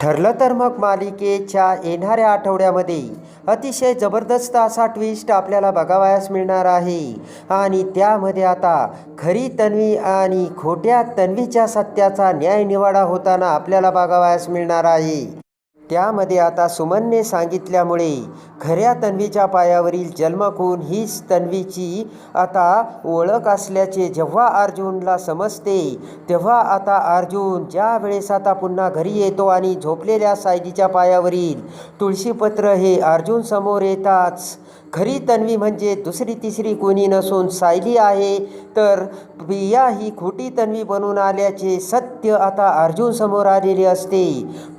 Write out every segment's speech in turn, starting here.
ठरलं तर मग मालिकेच्या येणाऱ्या आठवड्यामध्ये अतिशय जबरदस्त असा ट्विस्ट आपल्याला बघावयास मिळणार आहे. आणि त्यामध्ये आता खरी तन्वी आणि खोट्या तन्वीच्या सत्याचा न्याय निवाडा होताना आपल्याला बघावयास मिळणार आहे. त्यामध्ये आता सुमनने सांगितल्यामुळे खऱ्या तन्वीच्या पायावरील जन्मखून हीच तन्वीची आता ओळख असल्याचे जेव्हा अर्जुनला समजते तेव्हा आता अर्जुन ज्या वेळेस आता पुन्हा घरी येतो आणि झोपलेल्या सायलीच्या पायावरील तुळशीपत्र हे अर्जुन समोर येताच खरी तन्वी म्हणजे दुसरी तिसरी कोणी नसून सायली आहे. तर प्रिया ही खोटी तन्वी बनून आल्याचे सत्य आता अर्जुन समोर आलेले असते.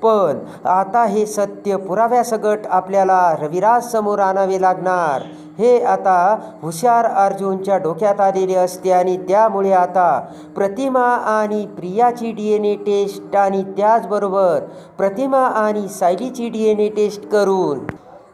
पण आता हे सत्य पुराव्यासकट आपल्याला रविराज समोर आणावे लागणार. हे आता हुशार अर्जुनच्या डोक्यात आलेले असते आणि त्यामुळे आता प्रतिमा आणि प्रियाची डी एन ए टेस्ट आणि त्याचबरोबर प्रतिमा आणि सायलीची डी एन ए टेस्ट करून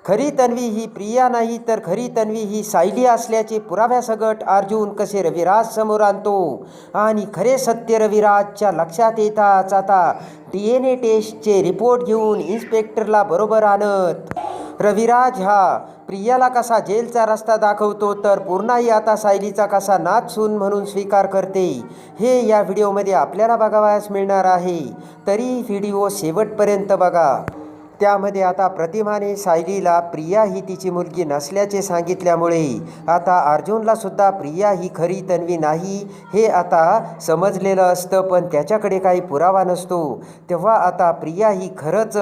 खरी तन्वी ही प्रिया नाही तर खरी तन्वी ही सायली असल्याचे पुराव्यासकट अर्जुन कसे रविराज समोर आणतो. आणि खरे सत्य रविराजच्या लक्षात येताच आता डी एन ए टेस्टचे रिपोर्ट घेऊन इन्स्पेक्टरला बरोबर आणत. रविराज हा प्रियाला कसा जेलचा रस्ता दाखवतो तर पूर्णाही आता सायलीचा कसा नाच सून म्हणून स्वीकार करते. हे या व्हिडिओमध्ये आपल्याला बघावयास मिळणार आहे. तरी व्हिडिओ शेवटपर्यंत बघा. त्यामध्ये आता प्रतिमाने सायलीला प्रिया ही तिची मुलगी नसल्याचे सांगितल्यामुळे आता अर्जुनला सुद्धा प्रिया ही खरी तन्वी नाही हे आता समजलेलं असतं पण त्याच्याकडे काही पुरावा नसतो. तेव्हा आता प्रिया ही खरंच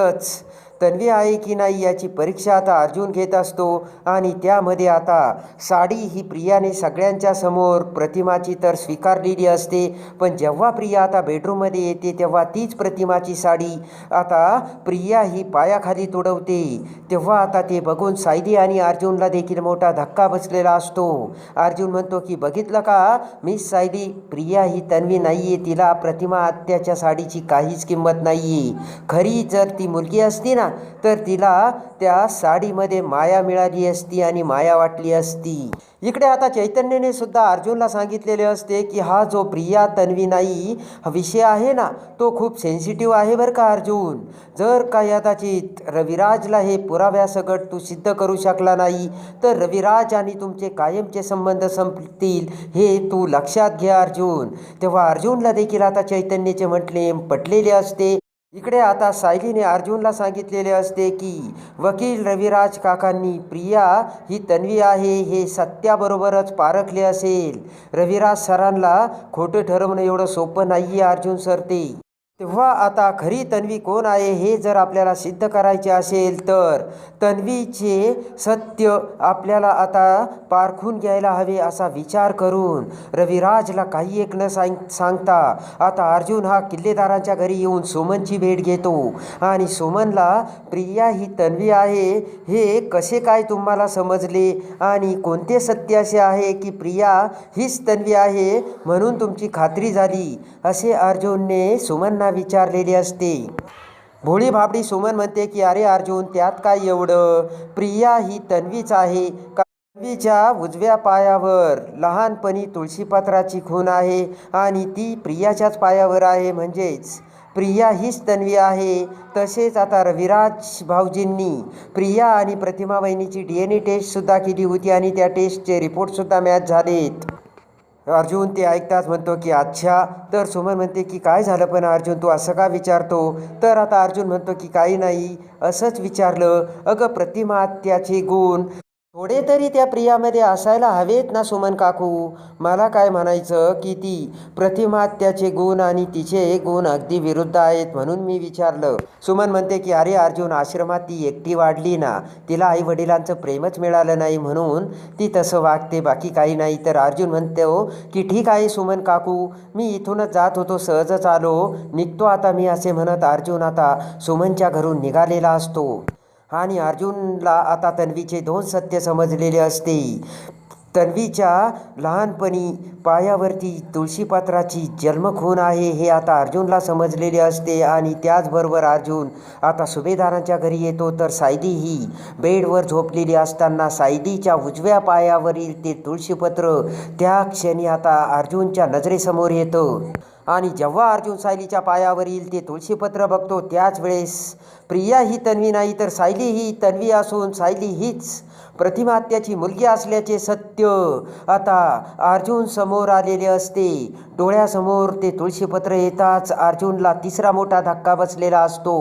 तन्वी आहे की नाही याची परीक्षा आता अर्जुन घेत असतो. आणि त्यामध्ये आता साडी ही प्रियाने सगळ्यांच्या समोर प्रतिमाची तर स्वीकारलेली असते. पण जेव्हा प्रिया आता बेडरूममध्ये येते तेव्हा तीच प्रतिमाची साडी आता प्रिया ही पायाखाली तुडवते. तेव्हा आता ते बघून सायली आणि अर्जुनला देखील मोठा धक्का बसलेला असतो. अर्जुन म्हणतो की बघितलं का मिस सायली प्रिया ही तन्वी नाही आहे तिला प्रतिमा आत्याच्या साडीची काहीच किंमत नाही आहे खरी जर ती मुलगी असती ना तर तिला त्या साडीमध्ये माया मिळाली असती आणि माया वाटली असती. इकडे आता चैतन्यने सुद्धा अर्जुनला सांगितलेले असते की हा जो प्रिया तन्वी नाही हा विषय आहे ना तो खूप सेन्सिटिव्ह आहे बरं का अर्जुन? जर का कदाचित रविराजला हे पुराव्यासकट तू सिद्ध करू शकला नाही तर रविराज आणि तुमचे कायमचे संबंध संपतील हे तू लक्षात घे अर्जुन. तेव्हा अर्जुनला देखील आता चैतन्याचे म्हटले पटलेले असते इकडे आता सायलीने अर्जुनला सांगितलेले असते की वकील रविराज काकांनी प्रिया ही तन्वी आहे हे सत्याबरोबरच पारखले असेल. रविराज सरांना खोटं ठरवणं एवढं सोपं नाही आहे अर्जुन सर ते. तेव्हा आता खरी तन्वी कोण आहे हे जर आपल्याला सिद्ध करायचे असेल तर तन्वीचे सत्य आपल्याला आता पारखून घ्यायला हवे असा विचार करून रविराजला काही एक न सांग सांगता आता अर्जुन हा किल्लेदारांच्या घरी येऊन सुमनची भेट घेतो. आणि सुमनला प्रिया ही तन्वी आहे. हे कसे काय तुम्हाला समजले? आणि कोणते सत्य असे आहे की प्रिया हीच तन्वी आहे म्हणून तुमची खात्री झाली? असे अर्जुनने सुमनना विचारलेली असते. भोळी भाबडी सुमन म्हणते की अरे अर्जुन त्यात काय एवढं? प्रिया ही तन्वीच आहे. का तन्वीच्या उजव्या पायावर? लहानपणी तुळशीपत्राची खून आहे आणि ती प्रियाच्याच पायावर आहे म्हणजेच प्रिया हीच तन्वी आहे. तसेच आता रविराज भाऊजींनी प्रिया आणि प्रतिमा बहिणीची डी एन ए टेस्टसुद्धा केली होती आणि त्या टेस्टचे रिपोर्टसुद्धा मॅच झालेत. अर्जुन ते ऐकताच म्हणतो की अच्छा तर सुमन म्हणते की काय झालं पण अर्जुन तू असं का विचारतो? तर आता अर्जुन म्हणतो की काही नाही. असंच विचारलं. अगं प्रतिमा त्याचे गुण थोडे तरी त्या प्रियामध्ये असायला हवेत ना सुमन काकू? मला काय म्हणायचं की ती प्रतिमा त्याचे गुण आणि तिचे गुण अगदी विरुद्ध आहेत म्हणून मी विचारलं. सुमन म्हणते की अरे अर्जुन आश्रमात ती एकटी वाढली ना तिला आई वडिलांचं प्रेमच मिळालं नाही म्हणून ती तसं वागते बाकी काही नाही. तर अर्जुन म्हणतो की ठीक आहे सुमन काकू मी इथूनच जात होतो सहजच आलो. निघतो आता मी असे म्हणत अर्जुन आता सुमनच्या घरून निघालेला असतो. आणि अर्जुनला आता तन्वीचे दोन सत्य समजलेले असते. तन्वीच्या लहानपणी पायावरती तुळशीपत्राची जन्मखून आहे हे आता अर्जुनला समजलेले असते आणि त्याचबरोबर अर्जुन आता सुभेदारांच्या घरी येतो तर सायदी ही बेडवर झोपलेली असताना सायदीच्या उजव्या पायावरील ते तुळशीपत्र त्या क्षणी आता अर्जुनच्या नजरेसमोर येतं. आणि जेव्हा अर्जुन सायलीच्या पायावरील ते तुळशीपत्र बघतो त्याच वेळेस प्रिया ही तन्वी नाही तर सायली ही तन्वी असून सायली हीच प्रतिमात्याची मुलगी असल्याचे सत्य. आता अर्जुन समोर आलेले असते. डोळ्यासमोर ते तुळशीपत्र येताच अर्जुनला तिसरा मोठा धक्का बसलेला असतो.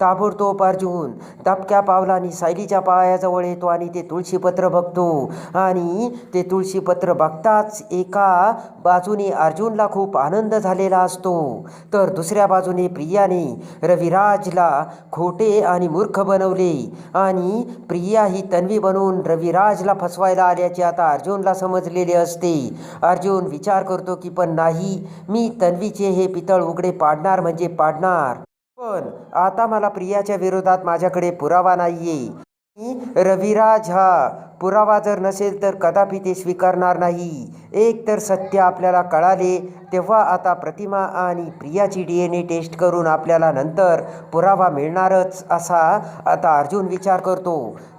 ताबडतोब अर्जुन दबक्या पावलाने सायलीच्या पायाजवळ येतो आणि ते तुळशीपत्र बघतो. आणि ते तुळशीपत्र बघताच एका बाजूने अर्जुनला खूप आनंद झालेला असतो. तर दुसऱ्या बाजूने प्रियाने रविराजला खूप आणि मूर्ख बनवले. आणि प्रिया ही तन्वी बनवून रविराजला फसवायला आल्याचे आता अर्जुनला समजलेले असते. अर्जुन विचार करतो की पण नाही मी तन्वीचे हे पितळ उघडे पाडणार म्हणजे पाडणार. पण आता मला प्रियाच्या विरोधात माझ्याकडे पुरावा नाहीये. मी रविराज हा. पुरावा जर नसेल तर कदापि ते स्वीकारणार नाही. एक तर सत्य आपल्याला कळाले तेव्हा आता प्रतिमा आणि प्रियाची डी एन ए टेस्ट करून आपल्याला नंतर पुरावा मिळणारच असा आता अर्जुन विचार करतो.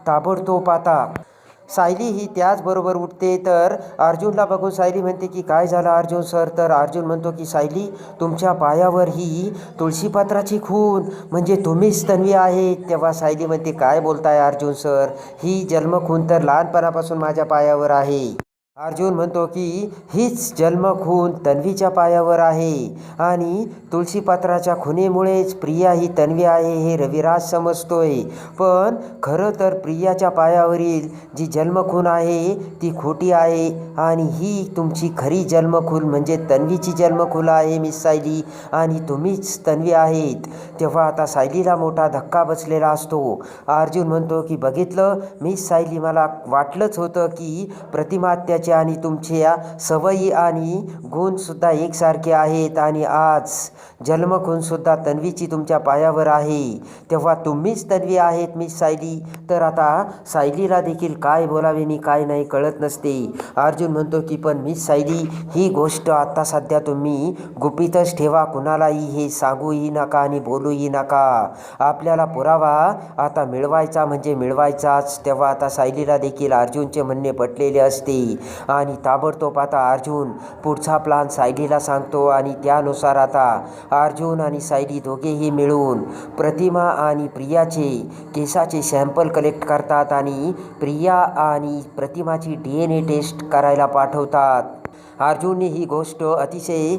ताबडतोब आता सायली ही त्याचबरोबर उठते तर अर्जुनला बघून सायली म्हणते की काय झालं अर्जुन सर? तर अर्जुन म्हणतो की सायली तुमच्या पायावर ही तुळशीपात्राची खून म्हणजे तुम्हीच तन्वी आहे तेव्हा सायली म्हणते काय बोलताय अर्जुन सर? ही जन्मखून तर लहानपणापासून माझ्या पायावर आहे. अर्जुन म्हणतो की हीच जन्मखून तन्वीच्या पायावर आहे आणि तुळशीपात्राच्या खुनेमुळेच प्रिया ही तन्वी आहे हे रविराज समजतोय. पण खरं तर प्रियाच्या पायावरील जी जन्मखून आहे ती खोटी आहे आणि ही तुमची खरी जन्मखून म्हणजे तन्वीची जन्मखूल आहे मिस सायली. आणि तुम्हीच तन्वी आहेत. तेव्हा आता सायलीला मोठा धक्का बसलेला असतो. अर्जुन म्हणतो की बघितलं मिस सायली मला वाटलंच होतं की प्रतिमा प्रतिमात्याचे आणि तुमच्या सवयी आणि गुणसुद्धा एकसारखे आहेत. आणि आज जन्मखूनसुद्धा तन्वीची तुमच्या पायावर आहे. तेव्हा तुम्हीच तन्वी आहेत मिस सायली. तर आता सायलीला देखील काय बोलावे आणि काय नाही कळत नसते. अर्जुन म्हणतो की पण मिस सायली ही गोष्ट आता सध्या तुम्ही गुपितच ठेवा. कुणालाही हे सांगूही नका आणि बोलूही नका. आपल्याला पुरावा आता मिळवायचा म्हणजे मिळवायचाच. तेव्हा आता सायलीला देखील अर्जुनचे म्हणणे पटलेले असते. आणि ताबडतोब आता अर्जुन पुढचा प्लान सायलीला सांगतो आणि त्यानुसार आता अर्जुन आणि सायली दोघेही मिळून प्रतिमा आणि प्रियाचे केसाचे सॅम्पल कलेक्ट करतात आणि प्रिया आणि प्रतिमाची डी एन ए टेस्ट करायला पाठवतात. अर्जुनने ही गोष्ट अतिशय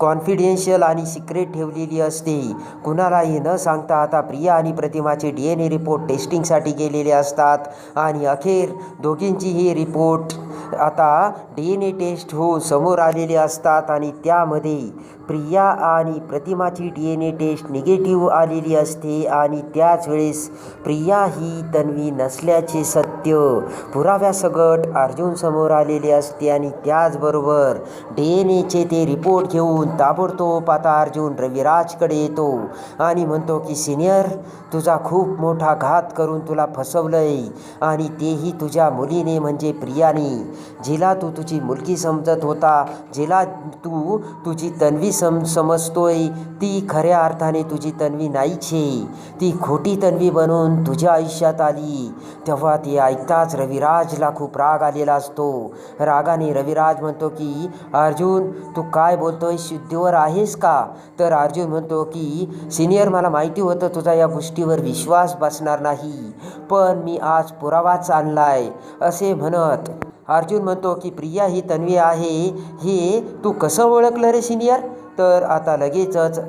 कॉन्फिडेन्शियल आणि सिक्रेट ठेवलेली असते. कुणालाही न सांगता आता प्रिया आणि प्रतिमाचे डी एन ए रिपोर्ट टेस्टिंगसाठी गेलेले असतात. आणि अखेर दोघींचीही रिपोर्ट आता डी एन ए टेस्ट होऊन समोर आलेले असतात आणि त्यामध्ये प्रिया आणि प्रतिमाची D N A test negative आलेली असते. आणि त्याच वेळेस प्रिया ही तन्वी नसल्याचे सत्य पुराव्यासकट अर्जुन समोर आलेले असते आणि त्याचबरोबर डी एन एचे ते रिपोर्ट घेऊन ताबडतोब आता अर्जुन रविराजकडे येतो आणि म्हणतो की सिनियर तुझा खूप मोठा घात करून तुला फसवलंय आणि तेही तुझ्या मुलीने म्हणजे प्रियाने. जिला तू तुझी मुलगी समजत होता जिला तू तुझी तन्वी सम समजतोय ती खऱ्या अर्थाने तुझी तन्वी नाहीच. आहे ती खोटी तन्वी बनून तुझ्या आयुष्यात आली. तेव्हा ती ऐकताच रविराजला खूप राग आलेला असतो. रागाने रविराज म्हणतो की अर्जुन तू काय बोलतोय? शुद्धीवर आहेस का? तर अर्जुन म्हणतो की सिनियर मला माहिती होतं तुझा या गोष्टीवर विश्वास बसणार नाही पण मी आज पुरावाच आणलाय असे म्हणत अर्जुन म्हणतो की प्रिया ही तन्वी आहे. हे तू कसं ओळखलं रे सिनियर? तर आता लगेचच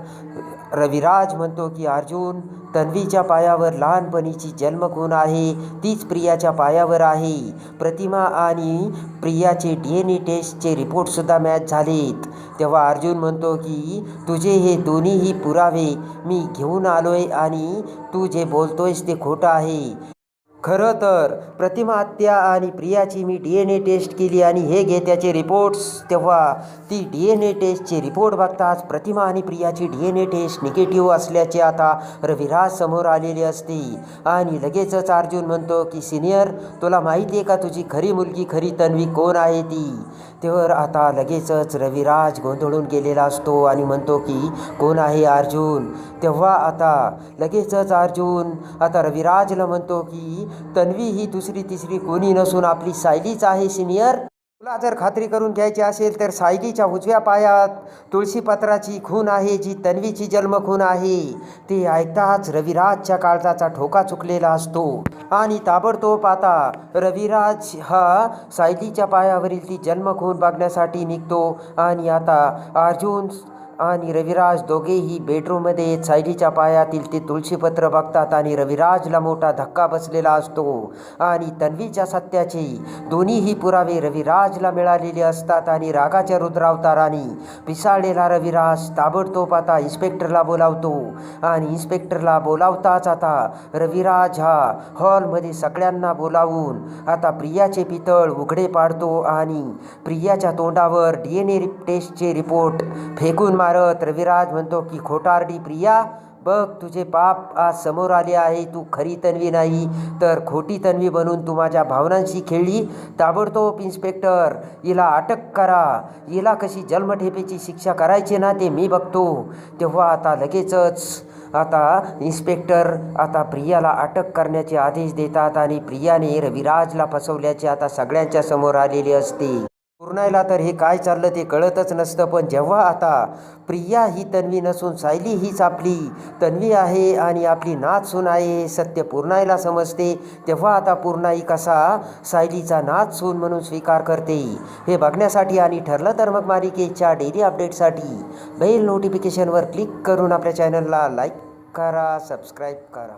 रविराज म्हणतो की अर्जुन तन्वीच्या पायावर लहानपणीची जन्मखून आहे. तीच प्रियाच्या पायावर आहे. प्रतिमा आणि प्रियाचे डी एन ए टेस्टचे रिपोर्टसुद्धा मॅच झालेत. तेव्हा अर्जुन म्हणतो की तुझे हे दोन्हीही पुरावे मी घेऊन आलोय आणि तू जे बोलतोयस ते खोटं आहे. खरं तर प्रतिमा आत्या आणि प्रियाची मी डी एन ए टेस्ट केली आणि हे घे त्याचे रिपोर्ट्स तेव्हा ती डी एन ए टेस्टचे रिपोर्ट बघताच प्रतिमा आणि प्रियाची D N A test negative असल्याचे आता रविराज समोर आलेले असते. आणि लगेचच अर्जुन म्हणतो की सिनियर तुला माहिती आहे का तुझी खरी मुलगी खरी तन्वी कोण आहे ती? तर आता लगेचच रविराज गोंधळून गेलेला असतो आणि म्हणतो की कोण आहे अर्जुन? तेव्हा आता लगेचच अर्जुन आता रविराजला म्हणतो की तन्वी ही दुसरी तिसरी कोणी नसून आपली सायलीच आहे सिनियर. तुला जर खात्री करून घ्यायची असेल तर सायकीच्या उजव्या पायात तुळशीपत्राची खून आहे जी तन्वीची जन्मखून आहे. ते ऐकताच रविराजच्या काळजाचा ठोका चुकलेला असतो. आणि ताबडतोब आता रविराज हा सायलीच्या पायावरील ती जन्मखून बघण्यासाठी निघतो. आणि आता अर्जुन आणि रविराज दोघेही बेडरूममध्ये सायलीच्या पायातील ते तुळशीपत्र बघतात आणि रविराजला मोठा धक्का बसलेला असतो. आणि तन्वीच्या सत्याचे दोन्हीही पुरावे रविराजला मिळालेले असतात आणि रागाच्या रुद्रावताराने पिसाळलेला रविराज ताबडतोब आता इन्स्पेक्टरला बोलावतो. आणि इन्स्पेक्टरला बोलावताच आता रविराज हा हॉलमध्ये सगळ्यांना बोलावून आता प्रियाचे पितळ उघडे पाडतो आणि प्रियाच्या तोंडावर डी एन ए टेस्टचे रिपोर्ट फेकून मारत रविराज म्हणतो की खोटारडी प्रिया बघ तुझे पाप आज समोर आले आहे तू खरी तन्वी नाही. तर खोटी तन्वी बनून तू माझ्या भावनांशी खेळली. ताबडतोब इन्स्पेक्टर हिला अटक करा. हिला कशी जन्मठेपेची शिक्षा करायची ना ते मी बघतो. तेव्हा आता लगेचच आता इन्स्पेक्टर आता प्रियाला अटक करण्याचे आदेश देतात आणि प्रियाने रविराजला फसवल्याचे आता सगळ्यांच्या समोर आलेले असते. पूर्णायला तर हे काय चाललं ते कळतच नसतं पण जेव्हा आता प्रिया ही तन्वी नसून सायली हीच आपली तन्वी आहे आणि आपली नाच सून आहे हे सत्य पूर्णायला समजते तेव्हा आता पूर्णाई कसा सायलीचा नाच सून म्हणून स्वीकार करते. हे बघण्यासाठी आणि ठरलं तर मग मालिकेच्या डेली अपडेटसाठी बेल नोटिफिकेशनवर क्लिक करून आपल्या चॅनलला लाईक करा सबस्क्राईब करा.